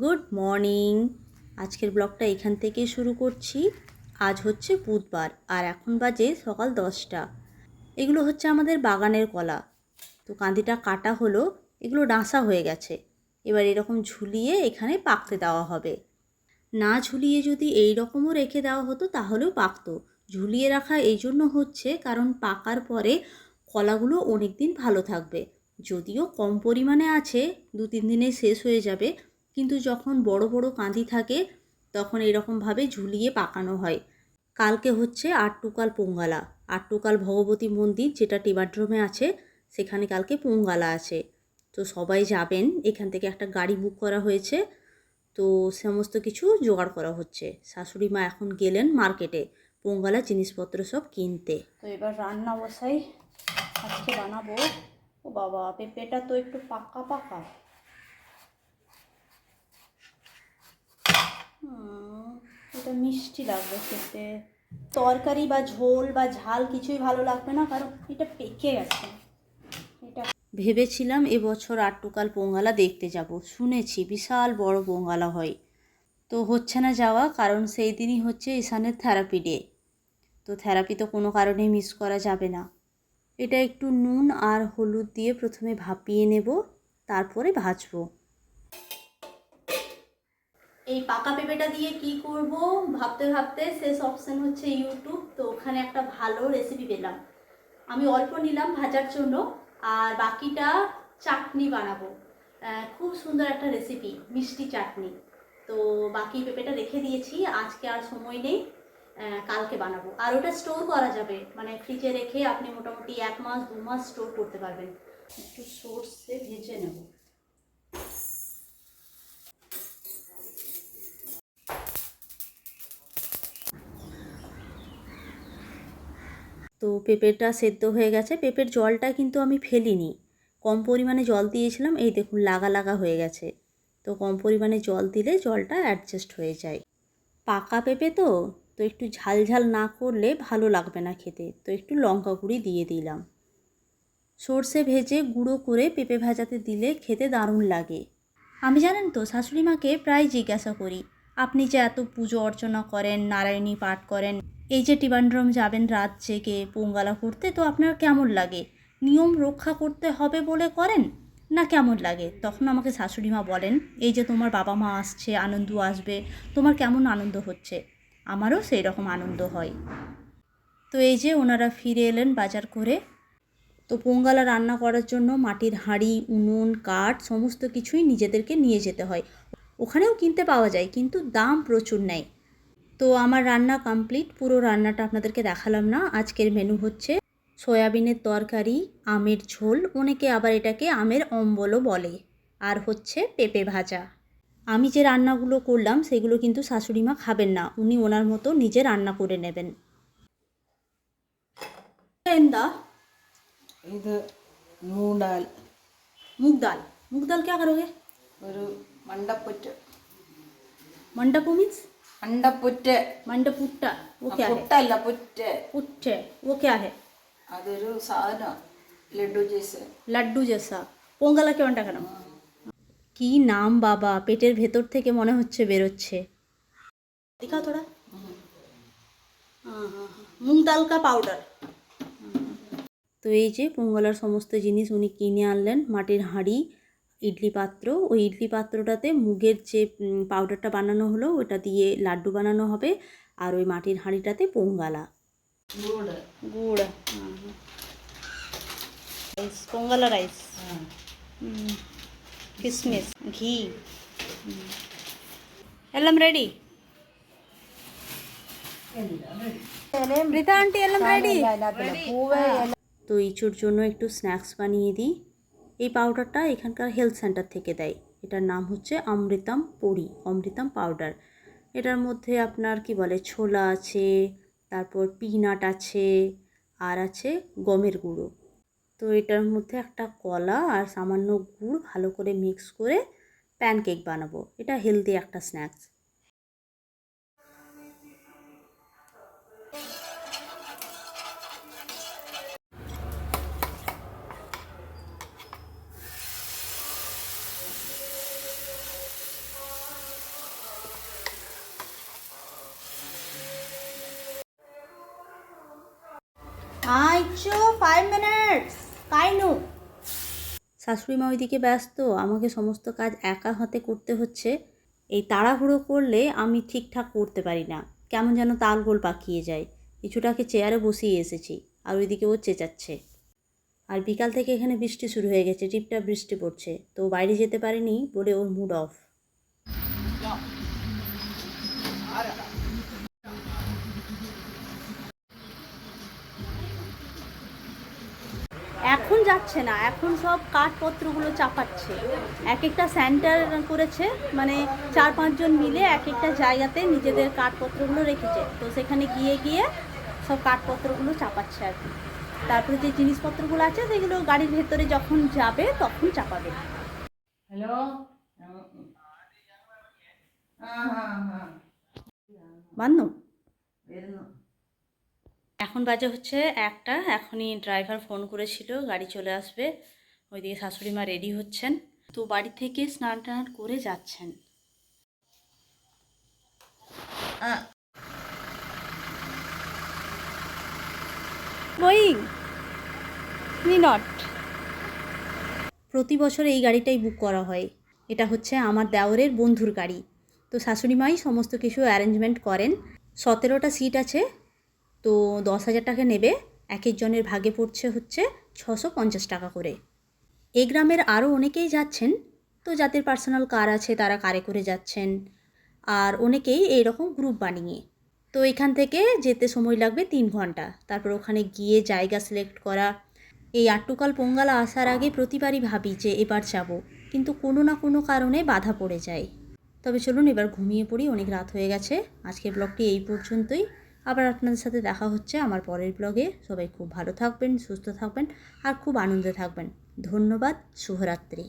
Good morning. আজকের ব্লগটা এখান থেকে শুরু করছি। আজ হচ্ছে বুধবার আর এখন বাজে সকাল দশটা। এগুলো হচ্ছে আমাদের বাগানের কলা। তো কাঁদিটা কাটা হলো, এগুলো ডাঁসা হয়ে গেছে। এবার এরকম ঝুলিয়ে এখানে পাকতে দেওয়া হবে। না ঝুলিয়ে যদি এই রকমও রেখে দেওয়া হতো, তাহলেও পাকতো। ঝুলিয়ে রাখা এই জন্য হচ্ছে কারণ পাকার পরে কলাগুলো অনেক দিন ভালো থাকবে। যদিও কম পরিমাণে আছে দু তিন দিনে শেষ হয়ে যাবে কিন্তু যখন বড় বড় কাঁদি থাকে, তখন এরকমভাবে ঝুলিয়ে পাকানো হয়। কালকে হচ্ছে আটটুকাল পোঙ্গালা। আটটুকাল ভগবতী মন্দির যেটা টিবাড্রমে আছে, সেখানে কালকে পোঙ্গালা আছে। তো সবাই যাবেন, এখান থেকে একটা গাড়ি বুক করা হয়েছে। তো সমস্ত কিছু জোগাড় করা হচ্ছে। শাশুড়ি মা এখন গেলেন মার্কেটে পোঙ্গালা জিনিসপত্র সব কিনতে। তো এবার রান্না বসাই আজকে বানাবো। ও বাবা, পেঁপেটা তো একটু পাকা পাকা। এটা মিষ্টি লাগবে খেতে। তরকারি বা ঝোল বা ঝাল কিছুই ভালো লাগবে না, কারণ এটা পেকে গেছে। এটা ভেবেছিলাম এবছর আটটুকাল পোঙ্গালা দেখতে যাব। শুনেছি বিশাল বড় পোঙ্গালা হয়। তো হচ্ছে না যাওয়া, কারণ সেই দিনই হচ্ছে ঈশানের থেরাপি ডে তো থেরাপি তো কোনো কারণেই মিস করা যাবে না। এটা একটু নুন আর হলুদ দিয়ে প্রথমে ভাপিয়ে নেব, তারপরে ভাজবো। এই পাকা পেঁপেটা দিয়ে কি করব? ভাবতে ভাবতে শেষ অপশন হচ্ছে ইউটিউব তো ওখানে একটা ভালো রেসিপি পেলাম। আমি অল্প নিলাম ভাজার জন্য, আর বাকিটা চাটনি বানাবো। খুব সুন্দর একটা রেসিপি মিষ্টি চাটনি। তো বাকি পেঁপেটা রেখে দিয়েছি, আজকে আর সময় নেই। কালকে বানাবো। আর ওটা স্টোর করা যাবে মানে ফ্রিজে রেখে আপনি মোটামুটি এক মাস, দু মাস স্টোর করতে পারবেন। একটু সর্ষে ভেজে নেব। তো পেঁপেটা সেদ্ধ হয়ে গেছে। পেঁপের জলটা কিন্তু আমি ফেলিনি। কম পরিমাণে জল দিয়েছিলাম, এই দেখুন লাগা লাগা হয়ে গেছে। তো কম পরিমাণে জল দিলে জলটা অ্যাডজাস্ট হয়ে যায়। পাকা পেঁপে তো তো একটু ঝাল ঝাল না করলে ভালো লাগবে না খেতে। তো একটু লঙ্কা গুঁড়ি দিয়ে দিলাম। সর্ষে ভেজে গুঁড়ো করে পেঁপে ভাজাতে দিলে খেতে দারুণ লাগে। আমি জানেন তো, শাশুড়ি মাকে প্রায় জিজ্ঞাসা করি আপনি যে এত পুজো অর্চনা করেন, নারায়ণী পাঠ করেন, এই যে টিবান্ড্রম যাবেন রাত জেগে পোঙ্গালা করতে, তো আপনার কেমন লাগে? নিয়ম রক্ষা করতে হবে বলে করেন? না কেমন লাগে? তখন আমাকে শাশুড়ি মা বলেন, এই যে তোমার বাবা মা আসছে, আনন্দ আসবে, তোমার কেমন আনন্দ হচ্ছে? আমারও সেই রকম আনন্দ হয়। তো এই যে ওনারা ফিরে এলেন বাজার করে। তো পোঙ্গালা রান্না করার জন্য মাটির হাঁড়ি, উনুন, কাঠ, সমস্ত কিছুই নিজেদেরকে নিয়ে যেতে হয়। ওখানেও কিনতে পাওয়া যায় কিন্তু দাম প্রচুর নেয় তো আমার রান্না কমপ্লিট পুরো রান্নাটা আপনাদেরকে দেখালাম না আজকের মেনু হচ্ছে সয়াবিনের তরকারি আমের ঝোল অনেকে আবার এটাকে আমের অম্বলও বলে আর হচ্ছে পেঁপে ভাজা আমি যে রান্নাগুলো করলাম সেগুলো কিন্তু শাশুড়ি মা খাবেন না উনি ওনার মতো নিজে রান্না করে নেবেন দা ഇത് മൂടാൽ मूंग दाल मूंग दाल क्या करोगे ഒരു മണ്ടപ്പുറ്റ്. മണ്ടപ്പു മീൻസ് മണ്ടപ്പുറ്റ്. മണ്ടപ്പുട്ട. പുട്ടല്ല പുറ്റ്. ഓക്കെ അതൊരു സാധനം. কি নাম বাবা পেটের ভেতর থেকে মনে হচ্ছে বেরোচ্ছে দেখাও তোরা পাউডার তো এই যে পোঙ্গলার সমস্ত জিনিস উনি কিনে আনলেন মাটির হাঁড়ি ইডলি পাত্র। ওই ইডলি পাত্রটাতে মুগের যে পাউডারটা বানানো হলো ওটা দিয়ে লাড্ডু বানানো হবে। আর ওই মাটির হাঁড়িটাতে পোঙ্গালা। রাইস পোঙ্গালা রাইস কিসমিস। ঘি। এলাম রেডি তো ইচুর জন্য একটু স্ন্যাক্স বানিয়ে দিই। এই পাউডারটা এখানকার হেলথ সেন্টার থেকে দেয়। এটার নাম হচ্ছে অমৃতাম পড়ি অমৃতাম পাউডার এটার মধ্যে আপনার কি বলে, ছোলা আছে, তারপর পিনাট আছে, আর আছে গমের গুঁড়ো। তো এটার মধ্যে একটা কলা আর সামান্য গুড় ভালো করে মিক্স করে প্যানকেক বানাবো। এটা হেলদি একটা স্ন্যাক্স আইচো ফাইভ মিনিটস কাইনু। শাশুড়ি মা ওইদিকে ব্যস্ত, আমাকে সমস্ত কাজ একা হাতে করতে হচ্ছে। এই তাড়াহুড়ো করলে আমি ঠিকঠাক করতে পারি না। কেমন যেন তালগোল পাকিয়ে যায়। কিছুটাকে চেয়ারে বসিয়ে এসেছি, আর ওইদিকে ও চেঁচাচ্ছে। আর বিকাল থেকে এখানে বৃষ্টি শুরু হয়ে গেছে টিপটা বৃষ্টি পড়ছে। তো বাইরে যেতে পারিনি বলে ওর মুড অফ এখন যাচ্ছে না এখন সব কাঠপত্রগুলো চাপাচ্ছে এক একটা সেন্টার করেছে মানে চার পাঁচজন মিলে এক একটা জায়গাতে নিজেদের কাঠপত্রগুলো রেখেছে তো সেখানে গিয়ে গিয়ে সব কাঠপত্রগুলো চাপাচ্ছে আর কি তারপরে যে জিনিসপত্রগুলো আছে সেগুলো গাড়ির ভেতরে যখন যাবে তখন চাপাবে ഹലോ ആ ആ ആ বান্ধ വരുന്നു এখন বাজে হচ্ছে একটা, এখনই ড্রাইভার ফোন করেছিল, গাড়ি চলে আসবে। ওইদিকে শাশুড়ি মা রেডি হচ্ছেন। তো বাড়ি থেকে স্নান টান করে যাচ্ছেন। নট প্রতি বছর এই গাড়িটাই বুক করা হয়। এটা হচ্ছে আমার দেওরের বন্ধুর গাড়ি। তো শাশুড়ি মাই সমস্ত কিছু অ্যারেঞ্জমেন্ট করেন। সতেরোটা সিট আছে। তো দশ হাজার টাকা নেবে। এক একজনের ভাগে পড়ছে হচ্ছে ছশো পঞ্চাশ টাকা করে। এই গ্রামের আরও অনেকেই যাচ্ছেন, তো যাদের পার্সোনাল কার আছে তারা কারে করে যাচ্ছেন। আর অনেকেই এইরকম গ্রুপ বানিয়ে। তো এখান থেকে যেতে সময় লাগবে তিন ঘণ্টা। তারপর ওখানে গিয়ে জায়গা সিলেক্ট করা। এই আট্টুকাল পোঙ্গালা আসার আগে প্রতিবারই ভাবি যে এবার যাব, কিন্তু কোনো না কোনো কারণে বাধা পড়ে যায়। তবে চলুন এবার ঘুমিয়ে পড়ি, অনেক রাত হয়ে গেছে। আজকের ব্লগটি এই পর্যন্তই। আবার আপনাদের সাথে দেখা হচ্ছে আমার পরের ব্লগে সবাই খুব ভালো থাকবেন, সুস্থ থাকবেন, আর খুব আনন্দে থাকবেন। ধন্যবাদ, শুভরাত্রি।